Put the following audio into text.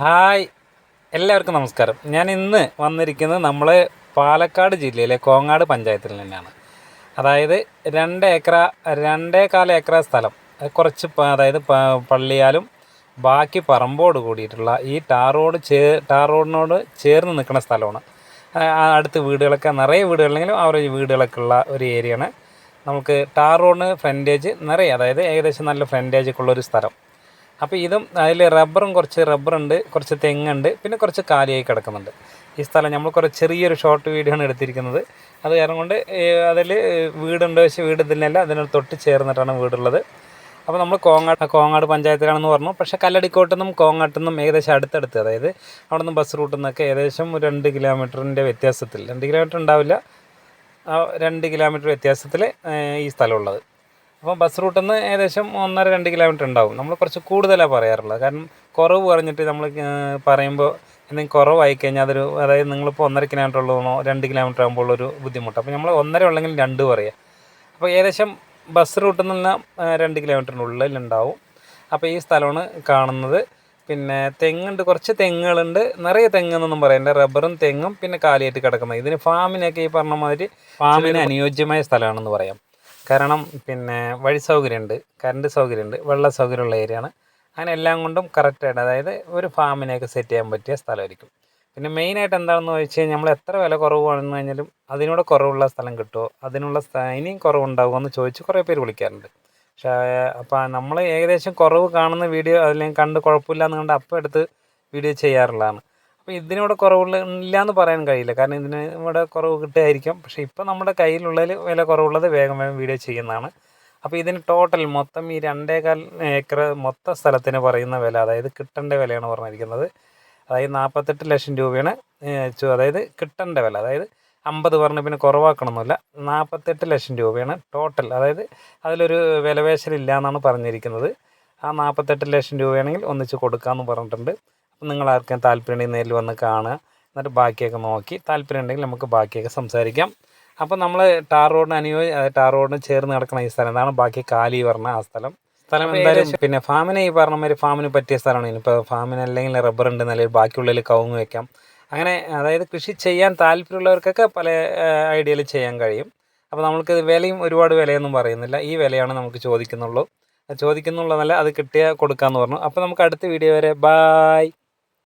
Hi. എല്ലാവർക്കും നമസ്കാരം. ഞാൻ ഇന്ന് വന്നിരിക്കുന്നത് നമ്മൾ പാലക്കാട് ജില്ലയിലെ കോങ്ങാട് പഞ്ചായത്തിൽ നിന്നാണ്. അതായത് രണ്ട് ഏക്കറ രണ്ടേകാല ഏക്കറ സ്ഥലം. കുറച്ച് അതായത് പള്ളിയാലും ബാക്കി പറമ്പോട് കൂടിയിട്ടുള്ള ഈ ടാർ റോഡ് ചേ ടാർ റോഡിനോട് ചേർന്ന് നിൽക്കുന്ന സ്ഥലമാണ്. അടുത്ത് വീടുകളൊക്കെ നിറയെ വീടുകളിലെങ്കിലും ആവറേജ് വീടുകളൊക്കെ ഉള്ള ഒരു ഏരിയയാണ്. നമുക്ക് ടാർ റോഡിന് ഫ്രണ്ടേജ് നിറയെ അതായത് ഏകദേശം നല്ല ഫ്രണ്ടേജ് ഒക്കെ ഉള്ള ഒരു സ്ഥലം. അപ്പോൾ ഇതും അതിൽ റബ്ബറും കുറച്ച് റബ്ബറുണ്ട് കുറച്ച് തെങ്ങുണ്ട് പിന്നെ കുറച്ച് കാലിയായി കിടക്കുന്നുണ്ട്. ഈ സ്ഥലം നമ്മൾ കുറച്ച് ചെറിയൊരു ഷോർട്ട് വീഡിയോ ആണ് എടുത്തിരിക്കുന്നത്. അത് കാരണം കൊണ്ട് അതിൽ വീടുണ്ട് പക്ഷേ വീട് ഇതിനല്ല അതിനോട് തൊട്ട് ചേർന്നിട്ടാണ് വീടുള്ളത്. അപ്പോൾ നമ്മൾ കോങ്ങാട് കോങ്ങാട് പഞ്ചായത്തിലാണെന്ന് പറഞ്ഞു. പക്ഷേ കല്ലടിക്കോട്ടെന്നും നിന്നും ഏകദേശം അടുത്തടുത്ത് അതായത് അവിടെ നിന്ന് ബസ് റൂട്ടിൽ നിന്നൊക്കെ ഏകദേശം രണ്ട് കിലോമീറ്ററിന്റെ വ്യത്യാസത്തിൽ രണ്ട് കിലോമീറ്റർ ഉണ്ടാവില്ല രണ്ട് കിലോമീറ്റർ വ്യത്യാസത്തിൽ ഈ സ്ഥലമുള്ളത് അപ്പോൾ ബസ് റൂട്ടിൽ നിന്ന് ഏകദേശം ഒന്നര രണ്ട് കിലോമീറ്റർ ഉണ്ടാവും. നമ്മൾ കുറച്ച് കൂടുതലാണ് പറയാറുള്ളത്. കാരണം കുറവ് പറഞ്ഞിട്ട് നമ്മൾ പറയുമ്പോൾ എന്തെങ്കിലും കുറവായി കഴിഞ്ഞാൽ അതൊരു അതായത് നിങ്ങളിപ്പോൾ ഒന്നര കിലോമീറ്റർ ഉള്ളതാണോ രണ്ട് കിലോമീറ്റർ ആകുമ്പോൾ ഒരു ബുദ്ധിമുട്ട്. അപ്പോൾ നമ്മൾ ഒന്നര ഉള്ളെങ്കിൽ രണ്ട് പറയുക അപ്പോൾ ഏകദേശം ബസ് റൂട്ടിൽ നിന്ന് രണ്ട് കിലോമീറ്ററിനുള്ളിൽ ഉണ്ടാവും. അപ്പോൾ ഈ സ്ഥലമാണ് കാണുന്നത്. പിന്നെ തെങ്ങുണ്ട് കുറച്ച് തെങ്ങുകളുണ്ട്. നിറയെ തെങ്ങെന്നൊന്നും പറയണ്ട റബ്ബറും തെങ്ങും പിന്നെ കാലിയായിട്ട് കിടക്കുന്നത്. ഇതിന് ഫാമിനൊക്കെ ഈ പറഞ്ഞ മാതിരി ഫാമിന് അനുയോജ്യമായ സ്ഥലമാണെന്ന് പറയാം. കാരണം പിന്നെ വഴി സൗകര്യമുണ്ട് കറണ്ട് സൗകര്യമുണ്ട് വെള്ള സൗകര്യമുള്ള ഏരിയയാണ് അങ്ങനെ എല്ലാം കൊണ്ടും കറക്റ്റായിട്ട് അതായത് ഒരു ഫാമിനെയൊക്കെ സെറ്റ് ചെയ്യാൻ പറ്റിയ സ്ഥലമായിരിക്കും. പിന്നെ മെയിനായിട്ട് എന്താണെന്ന് ചോദിച്ചു കഴിഞ്ഞാൽ നമ്മൾ എത്ര വില കുറവാണെന്ന് കഴിഞ്ഞാലും അതിനൂടെ കുറവുള്ള സ്ഥലം കിട്ടുമോ? അതിനുള്ള ഇനിയും കുറവുണ്ടാകുമോ എന്ന് ചോദിച്ച് കുറേ പേര് വിളിക്കാറുണ്ട്. പക്ഷേ അപ്പോൾ നമ്മൾ ഏകദേശം കുറവ് കാണുന്ന വീഡിയോ അല്ലെങ്കിൽ കണ്ട് കുഴപ്പമില്ല എന്ന് കണ്ട് അപ്പം എടുത്ത് വീഡിയോ ചെയ്യാറുള്ളതാണ്. അപ്പോൾ ഇതിനിവിടെ കുറവുള്ള ഇല്ല എന്ന് പറയാൻ കഴിയില്ല. കാരണം ഇതിന് ഇവിടെ കുറവ് കിട്ടുമായിരിക്കും. പക്ഷേ ഇപ്പോൾ നമ്മുടെ കയ്യിലുള്ളതിൽ വില കുറവുള്ളത് വേഗം വേഗം വീഡിയോ ചെയ്യുന്നതാണ്. അപ്പോൾ ഇതിന് ടോട്ടൽ മൊത്തം ഈ രണ്ടേകാൽ ഏക്കർ മൊത്തം സ്ഥലത്തിന് പറയുന്ന വില അതായത് കിട്ടേണ്ട വിലയാണ് പറഞ്ഞിരിക്കുന്നത്. അതായത് നാൽപ്പത്തെട്ട് ലക്ഷം രൂപയാണ് അതായത് കിട്ടേണ്ട വില. അതായത് അമ്പത് പറഞ്ഞ് പിന്നെ കുറവാക്കണമെന്നില്ല നാൽപ്പത്തെട്ട് ലക്ഷം രൂപയാണ് ടോട്ടൽ അതായത് അതിലൊരു വിലപേശലില്ല എന്നാണ് പറഞ്ഞിരിക്കുന്നത്. ആ നാൽപ്പത്തെട്ട് ലക്ഷം രൂപയാണെങ്കിൽ ഒന്നിച്ച് കൊടുക്കാമെന്ന് പറഞ്ഞിട്ടുണ്ട്. അപ്പം നിങ്ങൾ ആർക്കും താല്പര്യം ഉണ്ടെങ്കിൽ നേരിൽ വന്ന് കാണുക. എന്നിട്ട് ബാക്കിയൊക്കെ നോക്കി. താല്പര്യം ഉണ്ടെങ്കിൽ നമുക്ക് ബാക്കിയൊക്കെ സംസാരിക്കാം. അപ്പോൾ നമ്മൾ ടാർ റോഡിന് അനുയോജ്യ ടാർ റോഡിന് ചേർന്ന് കിടക്കുന്ന ഈ സ്ഥലം എന്താണ് ബാക്കി കാലി പറഞ്ഞ ആ സ്ഥലം. സ്ഥലം എന്തായാലും പിന്നെ ഫാമിന് ഈ പറഞ്ഞ മാതിരി ഫാമിന് പറ്റിയ സ്ഥലമാണ്. ഇനിയിപ്പോൾ ഫാമിന് അല്ലെങ്കിൽ റബ്ബർ ഉണ്ട് നല്ല ബാക്കിയുള്ളതിൽ കവുങ്ങ് വെക്കാം. അങ്ങനെ അതായത് കൃഷി ചെയ്യാൻ താല്പര്യമുള്ളവർക്കൊക്കെ പല ഐഡിയയിൽ ചെയ്യാൻ കഴിയും. അപ്പോൾ നമ്മൾക്ക് വിലയും ഒരുപാട് വിലയൊന്നും പറയുന്നില്ല. ഈ വിലയാണ് നമുക്ക് ചോദിക്കുന്നുള്ളൂ. ചോദിക്കുന്നുള്ളതല്ല അത് കിട്ടിയാൽ കൊടുക്കാമെന്ന് പറഞ്ഞു. അപ്പോൾ നമുക്ക് അടുത്ത വീഡിയോ വരെ. ബായ്.